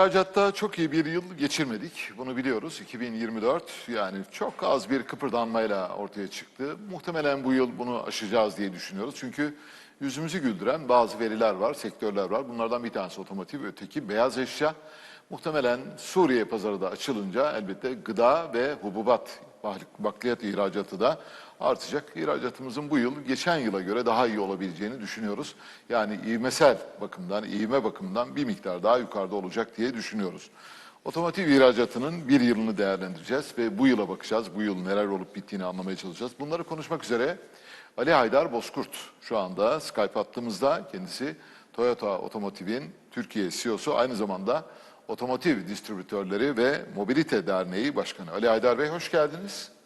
İhracatta çok iyi bir yıl geçirmedik. Bunu biliyoruz. 2024 yani çok az bir kıpırdanmayla ortaya çıktı. Muhtemelen bu yıl bunu aşacağız diye düşünüyoruz. Çünkü yüzümüzü güldüren bazı veriler var, sektörler var. Bunlardan bir tanesi otomotiv, öteki beyaz eşya. Muhtemelen Suriye pazarı da açılınca elbette gıda ve hububat, bakliyat ihracatı da artacak. İhracatımızın bu yıl geçen yıla göre daha iyi olabileceğini düşünüyoruz. Yani ivmesel bakımdan, ivme bakımından bir miktar daha yukarıda olacak diye düşünüyoruz. Otomotiv ihracatının bir yılını değerlendireceğiz ve bu yıla bakacağız. Bu yıl neler olup bittiğini anlamaya çalışacağız. Bunları konuşmak üzere Ali Haydar Bozkurt şu anda Skype hattımızda. Kendisi Toyota Otomotiv'in Türkiye CEO'su aynı zamanda Otomotiv Distribütörleri ve Mobilite Derneği Başkanı. Ali Haydar Bey hoş geldiniz.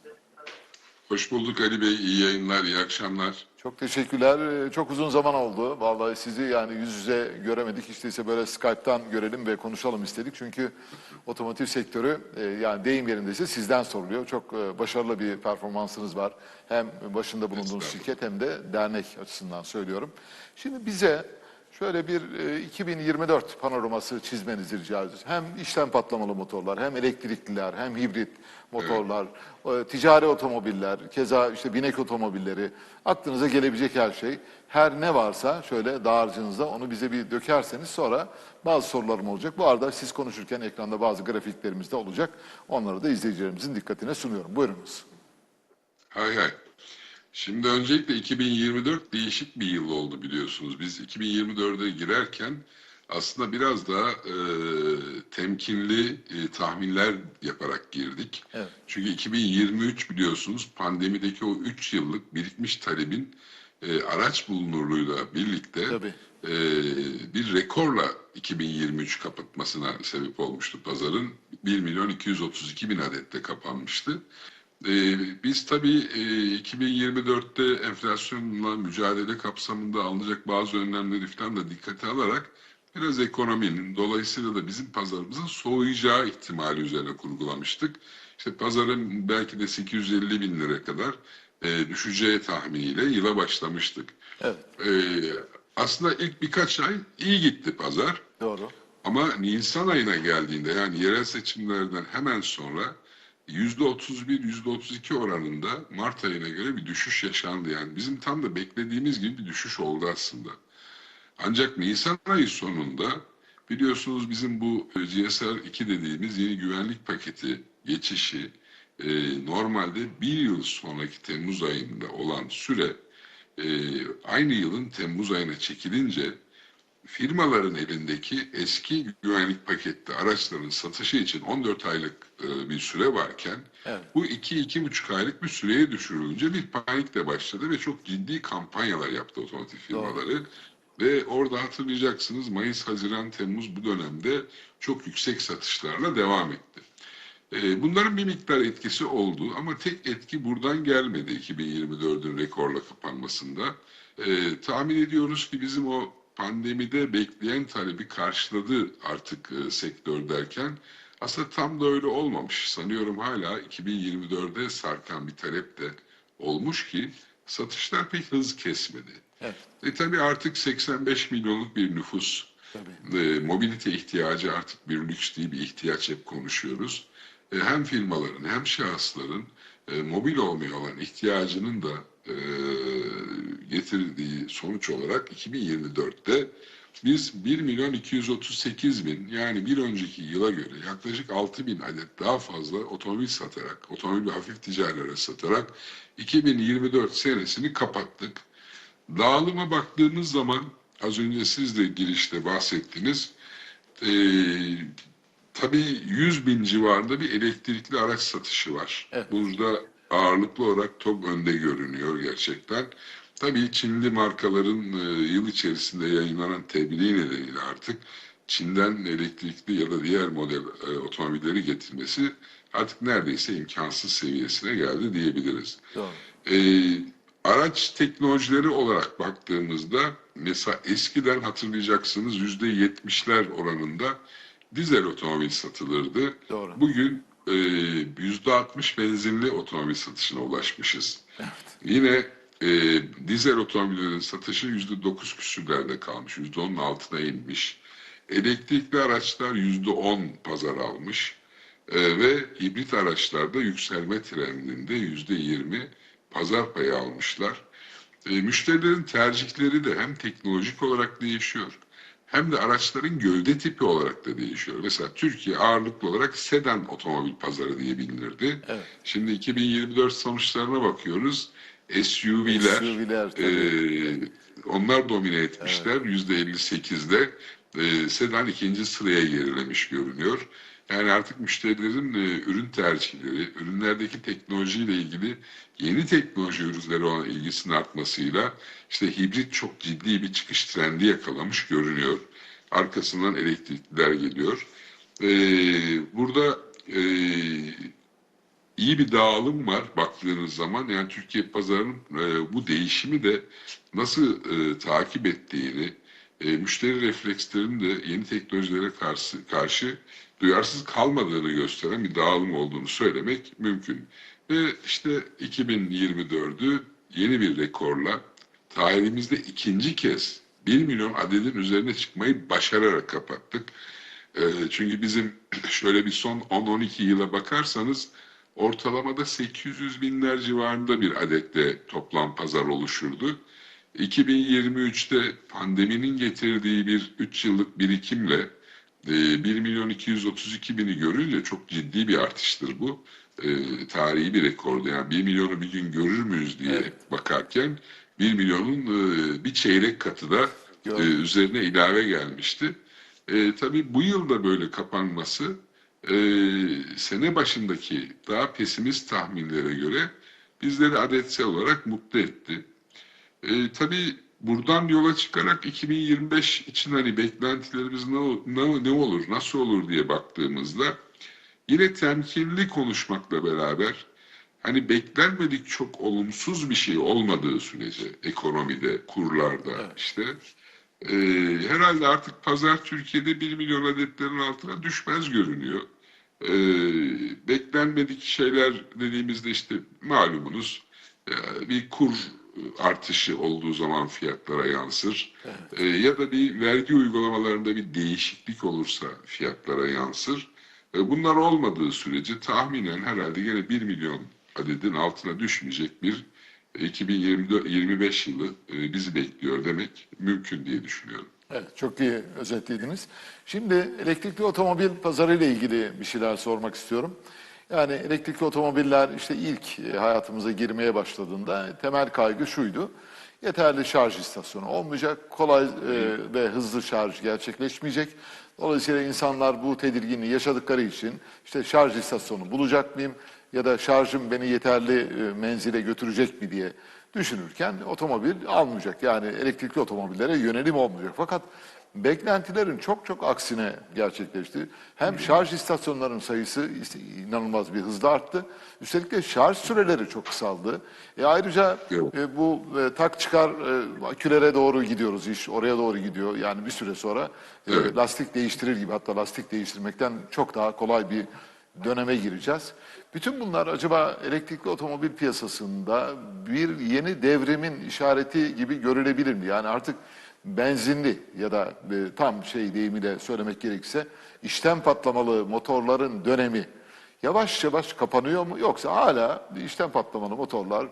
Hoş bulduk Ali Bey. İyi yayınlar, iyi akşamlar. Çok teşekkürler. Ee, Çok uzun zaman oldu. Vallahi sizi yani yüz yüze göremedik. İşte ise böyle Skype'tan görelim ve konuşalım istedik. Çünkü otomotiv sektörü e, yani deyim yerindeyse sizden soruluyor. Çok e, başarılı bir performansınız var. Hem başında bulunduğunuz şirket hem de dernek açısından söylüyorum. Şimdi bize şöyle bir e, 2024 panoraması çizmenizi rica ediyoruz. Hem işlem patlamalı motorlar, hem elektrikliler, hem hibrit motorlar, e, ticari otomobiller, keza işte binek otomobilleri, aklınıza gelebilecek her şey. Her ne varsa şöyle dağarcığınızda onu bize bir dökerseniz sonra bazı sorularım olacak. Bu arada siz konuşurken ekranda bazı grafiklerimiz de olacak. Onları da izleyicilerimizin dikkatine sunuyorum. Buyurunuz. Hay hay. Şimdi öncelikle 2024 değişik bir yıl oldu biliyorsunuz. Biz 2024'e girerken aslında biraz daha e, temkinli e, tahminler yaparak girdik. Evet. Çünkü 2023 biliyorsunuz pandemideki o 3 yıllık birikmiş talebin e, araç bulunurluğuyla birlikte Tabii. e, bir rekorla 2023 kapatmasına sebep olmuştu pazarın. 1 milyon 232 bin adette kapanmıştı. Ee, biz tabii e, 2024'te enflasyonla mücadele kapsamında alınacak bazı önlemleri falan da dikkate alarak biraz ekonominin dolayısıyla da bizim pazarımızın soğuyacağı ihtimali üzerine kurgulamıştık. İşte pazarın belki de 850 bin lira kadar e, düşeceği tahminiyle yıla başlamıştık. Evet, Ee, aslında ilk birkaç ay iyi gitti pazar. doğru. Ama Nisan ayına geldiğinde yani yerel seçimlerden hemen sonra %31, %32 oranında Mart ayına göre bir düşüş yaşandı. Yani bizim tam da beklediğimiz gibi bir düşüş oldu aslında. Ancak Nisan ayı sonunda biliyorsunuz bizim bu e, GSR 2 dediğimiz yeni güvenlik paketi geçişi e, normalde bir yıl sonraki Temmuz ayında olan süre e, aynı yılın Temmuz ayına çekilince firmaların elindeki eski güvenlik paketli araçların satışı için 14 aylık e, bir süre varken Evet. bu 2-2,5 aylık bir süreye düşürülünce bir panik de başladı ve çok ciddi kampanyalar yaptı otomotiv firmaları. Ve orada hatırlayacaksınız Mayıs, Haziran, Temmuz bu dönemde çok yüksek satışlarla devam etti. E, Bunların bir miktar etkisi oldu ama tek etki buradan gelmedi 2024'ün rekorla kapanmasında. E, tahmin ediyoruz ki bizim o pandemide bekleyen talebi karşıladı artık e, sektör derken aslında tam da öyle olmamış. Sanıyorum hala 2024'de sarkan bir talep de olmuş ki satışlar pek hız kesmedi. Evet, E tabii artık 85 milyonluk bir nüfus. tabii. E, mobilite ihtiyacı artık bir lüks değil bir ihtiyaç hep konuşuyoruz. E, hem firmaların hem şahısların e, mobil olmaya olan ihtiyacının da e, getirdiği sonuç olarak 2024'te biz 1 milyon 238 bin yani bir önceki yıla göre yaklaşık 6 bin adet daha fazla otomobil satarak, otomobil ve hafif ticari araç satarak 2024 senesini kapattık. Dağılıma baktığımız zaman az önce siz de girişte bahsettiniz. Ee, tabii 100 bin civarında bir elektrikli araç satışı var. Evet. Burada ağırlıklı olarak TOG önde görünüyor gerçekten. Tabii Çinli markaların e, yıl içerisinde yayınlanan tebliğ nedeniyle artık Çin'den elektrikli ya da diğer model e, otomobilleri getirmesi artık neredeyse imkansız seviyesine geldi diyebiliriz. Doğru. Ee, araç teknolojileri olarak baktığımızda mesela eskiden hatırlayacaksınız yüzde yetmişler oranında dizel otomobil satılırdı. Doğru. Bugün e, yüzde altmış benzinli otomobil satışına ulaşmışız. Yine e, dizel otomobillerin satışı yüzde dokuz küsürlerde kalmış. Yüzde onun altına inmiş. Elektrikli araçlar yüzde on pazar almış Ee, ve hibrit araçlarda yükselme trendinde yüzde yirmi pazar payı almışlar. E, müşterilerin tercihleri de hem teknolojik olarak değişiyor hem de araçların gövde tipi olarak da değişiyor. Mesela Türkiye ağırlıklı olarak sedan otomobil pazarı diye bilinirdi. Evet. Şimdi 2024 sonuçlarına bakıyoruz. SUV'ler, SUV'ler e, onlar domine etmişler. Yüzde 58'de e, sedan ikinci sıraya gerilemiş görünüyor. Yani artık müşterilerin e, ürün tercihleri, ürünlerdeki teknolojiyle ilgili yeni teknoloji ürünleri olan ilgisinin artmasıyla işte hibrit çok ciddi bir çıkış trendi yakalamış görünüyor. Arkasından elektrikliler geliyor. E, burada e, iyi bir dağılım var baktığınız zaman. Yani Türkiye pazarının e, bu değişimi de nasıl e, takip ettiğini, e, müşteri reflekslerinin de yeni teknolojilere karşı, karşı duyarsız kalmadığını gösteren bir dağılım olduğunu söylemek mümkün. Ve işte 2024'ü yeni bir rekorla tarihimizde ikinci kez 1 milyon adedin üzerine çıkmayı başararak kapattık. E, çünkü bizim şöyle bir son 10-12 yıla bakarsanız ortalamada 800 binler civarında bir adette toplam pazar oluşurdu. 2023'te pandeminin getirdiği bir 3 yıllık birikimle 1 milyon 232 bini görünce çok ciddi bir artıştır bu. E, tarihi bir rekordu. Yani 1 milyonu bir gün görür müyüz diye Evet. bakarken 1 milyonun e, bir çeyrek katı da e, üzerine ilave gelmişti. E, tabii bu yılda böyle kapanması e, sene başındaki daha pesimist tahminlere göre bizleri adetsel olarak mutlu etti. E, tabii buradan yola çıkarak 2025 için hani beklentilerimiz ne, ne, ne olur, nasıl olur diye baktığımızda yine temkinli konuşmakla beraber hani beklenmedik çok olumsuz bir şey olmadığı sürece ekonomide, kurlarda Evet. işte e, herhalde artık pazar Türkiye'de 1 milyon adetlerin altına düşmez görünüyor. E, beklenmedik şeyler dediğimizde işte malumunuz e, bir kur artışı olduğu zaman fiyatlara yansır. E, ya da bir vergi uygulamalarında bir değişiklik olursa fiyatlara yansır. E, bunlar olmadığı sürece tahminen herhalde yine 1 milyon adedin altına düşmeyecek bir 2025 yılı e, bizi bekliyor demek mümkün diye düşünüyorum. Evet, çok iyi özetlediniz. Şimdi elektrikli otomobil pazarı ile ilgili bir şeyler sormak istiyorum. Yani elektrikli otomobiller işte ilk e, hayatımıza girmeye başladığında temel kaygı şuydu. Yeterli şarj istasyonu olmayacak, kolay e, ve hızlı şarj gerçekleşmeyecek. Dolayısıyla insanlar bu tedirginliği yaşadıkları için işte şarj istasyonu bulacak mıyım ya da şarjım beni yeterli e, menzile götürecek mi diye düşünürken otomobil almayacak. Yani elektrikli otomobillere yönelim olmayacak. Fakat beklentilerin çok çok aksine gerçekleşti. Hem şarj istasyonlarının sayısı inanılmaz bir hızla arttı. Üstelik de şarj süreleri çok kısaldı. E ayrıca e, bu e, tak çıkar e, akülere doğru gidiyoruz iş. Oraya doğru gidiyor. Yani bir süre sonra e, Evet. lastik değiştirir gibi hatta lastik değiştirmekten çok daha kolay bir döneme gireceğiz. Bütün bunlar acaba elektrikli otomobil piyasasında bir yeni devrimin işareti gibi görülebilir mi? Yani artık benzinli ya da e, tam şey deyimiyle söylemek gerekirse işten patlamalı motorların dönemi yavaş yavaş kapanıyor mu? Yoksa hala işten patlamalı motorlar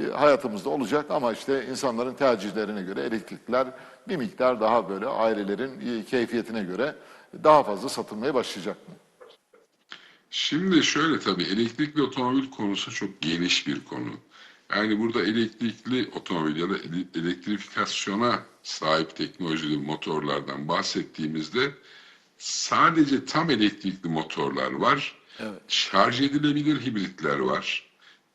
e, hayatımızda olacak ama işte insanların tercihlerine göre elektrikler bir miktar daha böyle ailelerin e, keyfiyetine göre daha fazla satılmaya başlayacak mı? Şimdi şöyle tabii elektrikli otomobil konusu çok geniş bir konu. Yani burada elektrikli otomobil ya da ele- elektrifikasyona sahip teknolojili motorlardan bahsettiğimizde sadece tam elektrikli motorlar var. Evet. Şarj edilebilir hibritler var.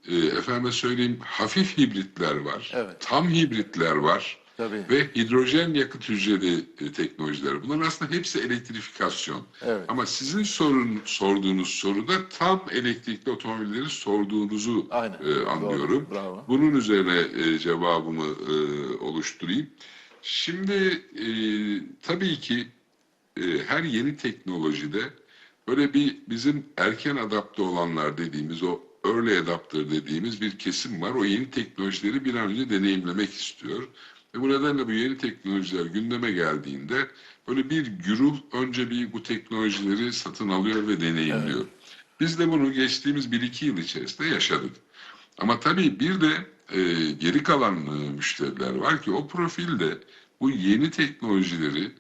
Ee, efendime söyleyeyim hafif hibritler var. Evet. Tam hibritler var. Tabii. Ve hidrojen yakıt hücreli e, teknolojiler. Bunların aslında hepsi elektrifikasyon. Evet. Ama sizin sorun, sorduğunuz soruda tam elektrikli otomobilleri sorduğunuzu Aynen. e, anlıyorum. Doğru, bravo. Bunun üzerine e, cevabımı e, oluşturayım. Şimdi e, tabii ki e, her yeni teknolojide böyle bir bizim erken adapte olanlar dediğimiz o early adapter dediğimiz bir kesim var. O yeni teknolojileri bir an önce deneyimlemek istiyor. Ve bu nedenle bu yeni teknolojiler gündeme geldiğinde böyle bir güruh önce bir bu teknolojileri satın alıyor ve deneyimliyor. Biz de bunu geçtiğimiz 1-2 yıl içerisinde yaşadık. Ama tabii bir de e, geri kalan e, müşteriler var ki o profilde bu yeni teknolojileri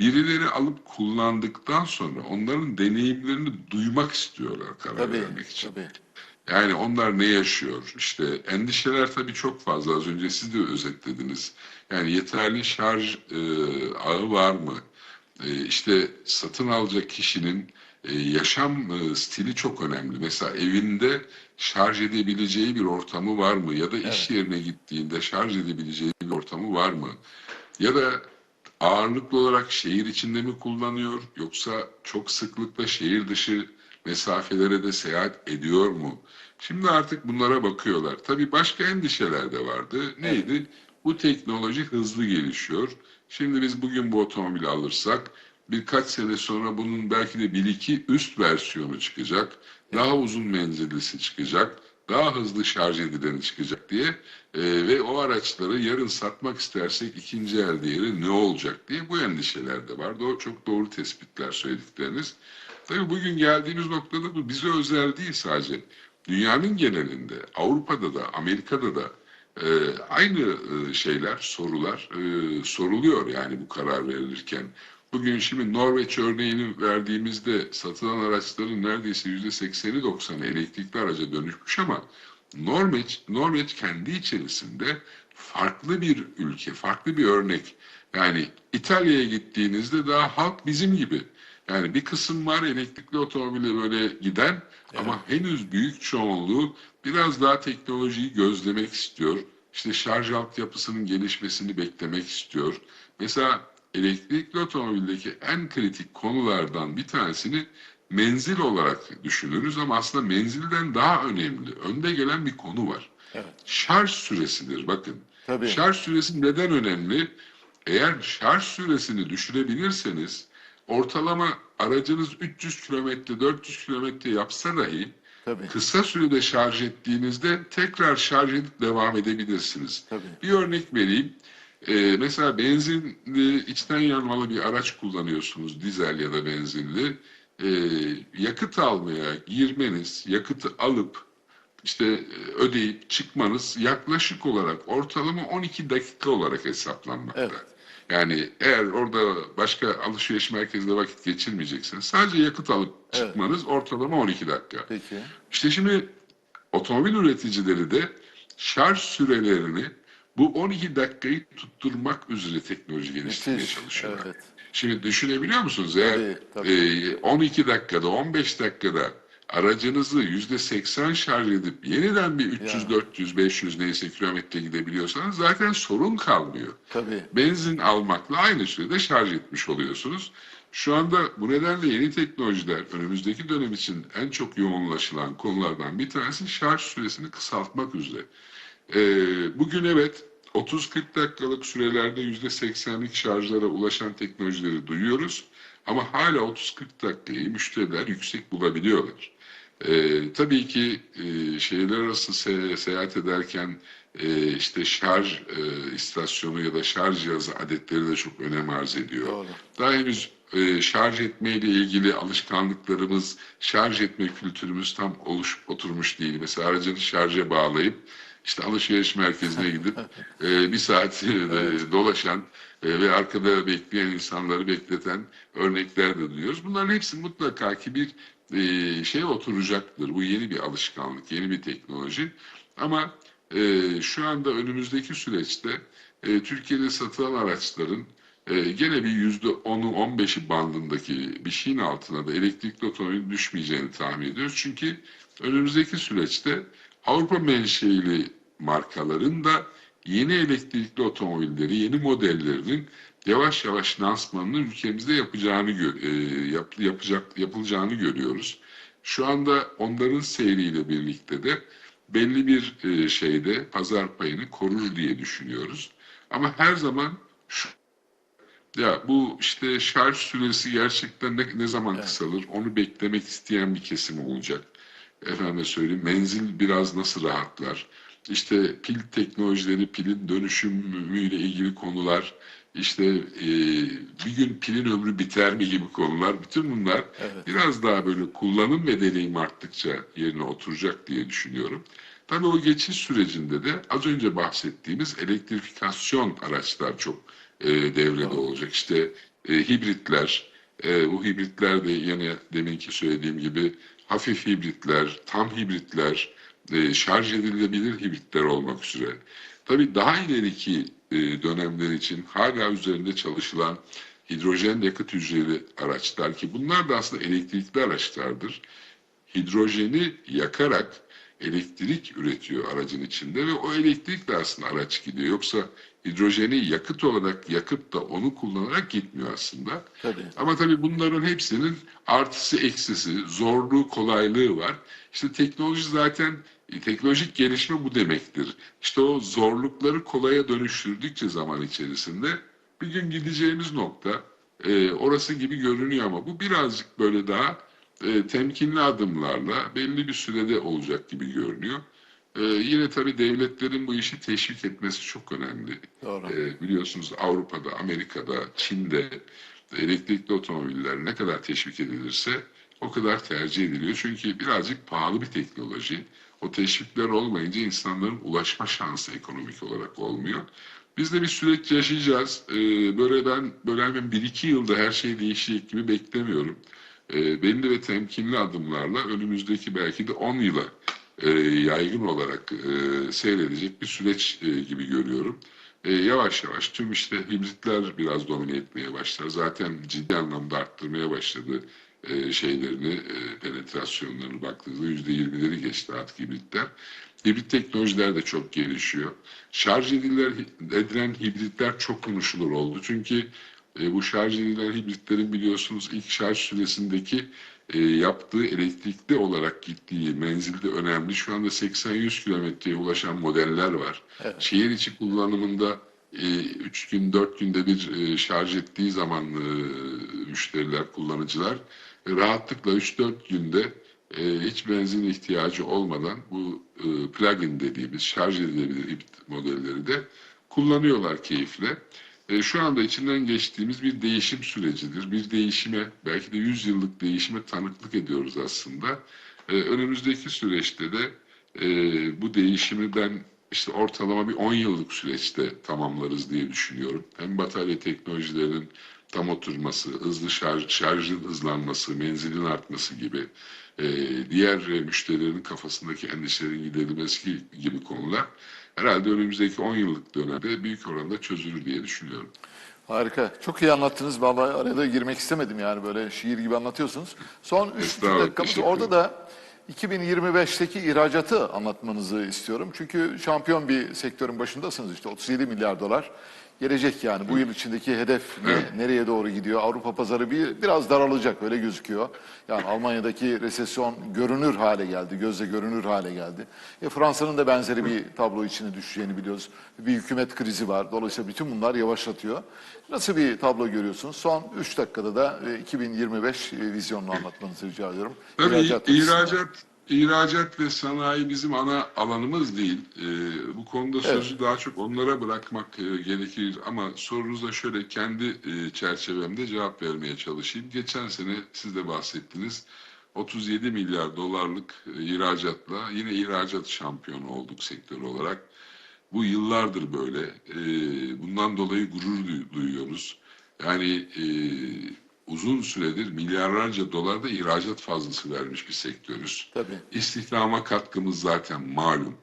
birileri alıp kullandıktan sonra onların deneyimlerini duymak istiyorlar karar Tabii, vermek için. tabii. Yani onlar ne yaşıyor? İşte endişeler tabii çok fazla. Az önce siz de özetlediniz. Yani yeterli şarj e, ağı var mı? E, işte satın alacak kişinin e, yaşam e, stili çok önemli. Mesela evinde şarj edebileceği bir ortamı var mı? Ya da iş yerine gittiğinde şarj edebileceği bir ortamı var mı? Ya da ağırlıklı olarak şehir içinde mi kullanıyor yoksa çok sıklıkla şehir dışı mesafelere de seyahat ediyor mu? Şimdi artık bunlara bakıyorlar. Tabii başka endişeler de vardı. Neydi? Bu teknoloji hızlı gelişiyor. Şimdi biz bugün bu otomobili alırsak birkaç sene sonra bunun belki de bir iki üst versiyonu çıkacak. Daha uzun menzillisi çıkacak. Daha hızlı şarj edileni çıkacak diye e, ve o araçları yarın satmak istersek ikinci el değeri ne olacak diye bu endişeler de var. Do çok doğru tespitler söyledikleriniz. Tabii bugün geldiğimiz noktada bu bize özel değil sadece. Dünyanın genelinde, Avrupa'da da, Amerika'da da e, aynı e, şeyler, sorular e, soruluyor yani bu karar verilirken. Bugün şimdi Norveç örneğini verdiğimizde satılan araçların neredeyse yüzde sekseni doksanı elektrikli araca dönüşmüş ama Norveç, Norveç kendi içerisinde farklı bir ülke, farklı bir örnek. Yani İtalya'ya gittiğinizde daha halk bizim gibi. Yani bir kısım var elektrikli otomobile böyle giden ama henüz büyük çoğunluğu biraz daha teknolojiyi gözlemek istiyor. İşte şarj altyapısının gelişmesini beklemek istiyor. Mesela elektrikli otomobildeki en kritik konulardan bir tanesini menzil olarak düşünürüz ama aslında menzilden daha önemli, önde gelen bir konu var. Evet. Şarj süresidir bakın. Tabii. Şarj süresi neden önemli? Eğer şarj süresini düşürebilirseniz ortalama aracınız 300 kilometre 400 kilometre yapsa dahi Tabii. kısa sürede şarj ettiğinizde tekrar şarj edip devam edebilirsiniz. Tabii. Bir örnek vereyim. Ee, mesela benzinli içten yanmalı bir araç kullanıyorsunuz dizel ya da benzinli. Ee, yakıt almaya girmeniz, yakıtı alıp işte ödeyip çıkmanız yaklaşık olarak ortalama 12 dakika olarak hesaplanmakta. Evet. Yani eğer orada başka alışveriş merkezinde vakit geçirmeyeceksiniz. Sadece yakıt alıp Evet. çıkmanız ortalama 12 dakika. Peki. İşte şimdi otomobil üreticileri de şarj sürelerini bu 12 dakikayı tutturmak üzere teknoloji geliştirmeye çalışıyorlar. Evet. Şimdi düşünebiliyor musunuz? Eğer Tabii, tabii. e, 12 dakikada 15 dakikada aracınızı %80 şarj edip yeniden bir 300, Ya. 400, 500 neyse kilometre gidebiliyorsanız zaten sorun kalmıyor. Tabii. Benzin almakla aynı sürede şarj etmiş oluyorsunuz. Şu anda bu nedenle yeni teknolojiler önümüzdeki dönem için en çok yoğunlaşılan konulardan bir tanesi şarj süresini kısaltmak üzere. Ee, bugün evet 30-40 dakikalık sürelerde %80'lik şarjlara ulaşan teknolojileri duyuyoruz. Ama hala 30-40 dakikayı müşteriler yüksek bulabiliyorlar. Ee, tabii ki e, şehirler arası se- seyahat ederken e, işte şarj e, istasyonu ya da şarj cihazı adetleri de çok önem arz ediyor. Doğru. Daha henüz e, şarj etmeyle ilgili alışkanlıklarımız, şarj etme kültürümüz tam oluş, oturmuş değil. Mesela aracını şarja bağlayıp işte alışveriş merkezine gidip e, bir saat e, dolaşan e, ve arkada bekleyen insanları bekleten örnekler de duyuyoruz. Bunların hepsi mutlaka ki bir e, şey oturacaktır. Bu yeni bir alışkanlık, yeni bir teknoloji. Ama e, şu anda önümüzdeki süreçte e, Türkiye'de satılan araçların e, gene bir yüzde onu 15'i bandındaki bir şeyin altına da elektrikli otomobil düşmeyeceğini tahmin ediyoruz. Çünkü önümüzdeki süreçte Avrupa menşeili markaların da yeni elektrikli otomobilleri, yeni modellerinin yavaş yavaş lansmanının ülkemizde yapacağını e, yap- yapacak yapılacağını görüyoruz. Şu anda onların seyriyle birlikte de belli bir e, şeyde pazar payını korur diye düşünüyoruz. Ama her zaman şu ya bu işte şarj süresi gerçekten ne, ne zaman Evet. kısalır onu beklemek isteyen bir kesim olacak. Efendime söyleyeyim menzil biraz nasıl rahatlar? işte pil teknolojileri, pilin dönüşümüyle ilgili konular, işte e, bir gün pilin ömrü biter mi gibi konular, bütün bunlar Evet. biraz daha böyle kullanım ve deneyim arttıkça yerine oturacak diye düşünüyorum. Tabii o geçiş sürecinde de az önce bahsettiğimiz elektrifikasyon araçlar çok e, devrede olacak. İşte e, hibritler, e, bu hibritler de yine deminki söylediğim gibi hafif hibritler, tam hibritler, e, şarj edilebilir hibritler olmak üzere. Tabii daha ileriki e, dönemler için hala üzerinde çalışılan hidrojen yakıt hücreli araçlar ki bunlar da aslında elektrikli araçlardır. Hidrojeni yakarak elektrik üretiyor aracın içinde ve o elektrikle aslında araç gidiyor. Yoksa hidrojeni yakıt olarak yakıp da onu kullanarak gitmiyor aslında. Tabii. Ama tabii bunların hepsinin artısı eksisi, zorluğu, kolaylığı var. İşte teknoloji zaten e, teknolojik gelişme bu demektir. İşte o zorlukları kolaya dönüştürdükçe zaman içerisinde bir gün gideceğimiz nokta e, orası gibi görünüyor ama bu birazcık böyle daha e, temkinli adımlarla belli bir sürede olacak gibi görünüyor. E, yine tabii devletlerin bu işi teşvik etmesi çok önemli. Doğru. E, biliyorsunuz Avrupa'da, Amerika'da, Çin'de elektrikli otomobiller ne kadar teşvik edilirse o kadar tercih ediliyor. Çünkü birazcık pahalı bir teknoloji. O teşvikler olmayınca insanların ulaşma şansı ekonomik olarak olmuyor. Biz de bir süreç yaşayacağız. Ee, böyle ben böyle hemen bir iki yılda her şey değişecek gibi beklemiyorum. Ee, belli ve temkinli adımlarla önümüzdeki belki de 10 yıla e, yaygın olarak e, seyredecek bir süreç e, gibi görüyorum. E, yavaş yavaş tüm işte hibritler biraz domine etmeye başlar. Zaten ciddi anlamda arttırmaya başladı e, şeylerini, e, penetrasyonlarını baktığınızda yüzde yirmileri geçti artık hibritler. Hibrit teknolojiler de çok gelişiyor. Şarj edilen, edilen hibritler çok konuşulur oldu. Çünkü e, bu şarj edilen hibritlerin biliyorsunuz ilk şarj süresindeki e, yaptığı elektrikli olarak gittiği menzilde önemli. Şu anda 80-100 kilometreye ulaşan modeller var. Evet. Şehir içi kullanımında 3 gün 4 günde bir e, şarj ettiği zaman e, müşteriler, kullanıcılar e, rahatlıkla 3-4 günde e, hiç benzin ihtiyacı olmadan bu e, plug-in dediğimiz şarj edilebilir hibrit modelleri de kullanıyorlar keyifle. E, şu anda içinden geçtiğimiz bir değişim sürecidir. Bir değişime, belki de 100 yıllık değişime tanıklık ediyoruz aslında. E, önümüzdeki süreçte de e, bu değişimi ben işte ortalama bir 10 yıllık süreçte tamamlarız diye düşünüyorum. Hem batarya teknolojilerinin tam oturması, hızlı şarj, şarjın hızlanması, menzilin artması gibi e, diğer müşterilerin kafasındaki endişelerin giderilmesi gibi konular herhalde önümüzdeki 10 yıllık dönemde büyük oranda çözülür diye düşünüyorum. Harika. Çok iyi anlattınız. Vallahi arada girmek istemedim yani böyle şiir gibi anlatıyorsunuz. Son 3 Estağfurullah, dakikamız orada da 2025'teki ihracatı anlatmanızı istiyorum. Çünkü şampiyon bir sektörün başındasınız işte 37 milyar dolar. Gelecek yani bu yıl içindeki hedef ne, nereye doğru gidiyor? Avrupa pazarı bir biraz daralacak öyle gözüküyor. Yani Almanya'daki resesyon görünür hale geldi, gözle görünür hale geldi. E, Fransa'nın da benzeri bir tablo içine düşeceğini biliyoruz. Bir hükümet krizi var. Dolayısıyla bütün bunlar yavaşlatıyor. Nasıl bir tablo görüyorsunuz? Son 3 dakikada da e, 2025 e, vizyonunu anlatmanızı rica ediyorum. Tabii İhracat ihracat. İhracat, ve sanayi bizim ana alanımız değil. Ee, bu konuda sözü daha çok onlara bırakmak e, gerekir ama sorunuza şöyle kendi e, çerçevemde cevap vermeye çalışayım. Geçen sene siz de bahsettiniz. 37 milyar dolarlık e, ihracatla yine ihracat şampiyonu olduk sektör olarak. Bu yıllardır böyle. Ee, bundan dolayı gurur duy- duyuyoruz. Yani e, uzun süredir milyarlarca dolar da ihracat fazlası vermiş bir sektörüz. Tabii. İstihdama katkımız zaten malum.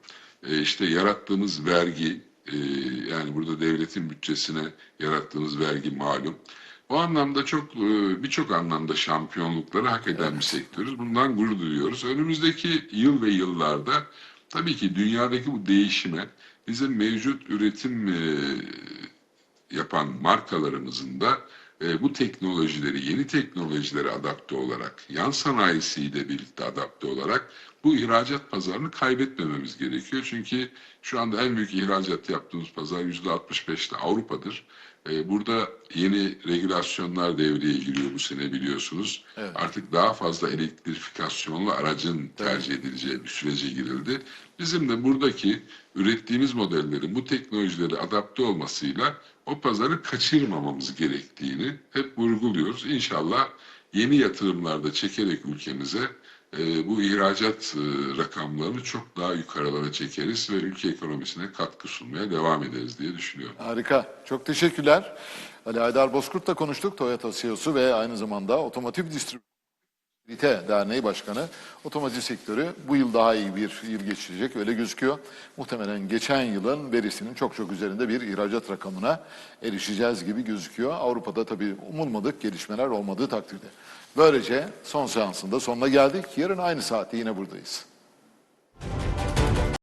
E, işte yarattığımız vergi, e, yani burada devletin bütçesine yarattığımız vergi malum. O anlamda çok e, birçok anlamda şampiyonlukları hak eden bir sektörüz. Bundan gurur duyuyoruz. Önümüzdeki yıl ve yıllarda tabii ki dünyadaki bu değişime bizim mevcut üretim e, yapan markalarımızın da e, bu teknolojileri, yeni teknolojilere adapte olarak, yan sanayisiyle birlikte adapte olarak bu ihracat pazarını kaybetmememiz gerekiyor. Çünkü şu anda en büyük ihracat yaptığımız pazar %65'te Avrupa'dır. Ee, Burada yeni regülasyonlar devreye giriyor bu sene biliyorsunuz. Evet. Artık daha fazla elektrifikasyonlu aracın tercih edileceği bir sürece girildi. Bizim de buradaki ürettiğimiz modellerin bu teknolojileri adapte olmasıyla o pazarı kaçırmamamız gerektiğini hep vurguluyoruz. İnşallah yeni yatırımlarda çekerek ülkemize e, bu ihracat e, rakamlarını çok daha yukarılara çekeriz ve ülke ekonomisine katkı sunmaya devam ederiz diye düşünüyorum. Harika. Çok teşekkürler. Ali Aydar Bozkurt'la konuştuk. Toyota CEO'su ve aynı zamanda Otomotiv Distribüte Derneği Başkanı. Otomotiv sektörü bu yıl daha iyi bir yıl geçirecek öyle gözüküyor. Muhtemelen geçen yılın verisinin çok çok üzerinde bir ihracat rakamına erişeceğiz gibi gözüküyor. Avrupa'da tabii umulmadık gelişmeler olmadığı takdirde. Böylece son seansında sonuna geldik. Yarın aynı saatte yine buradayız.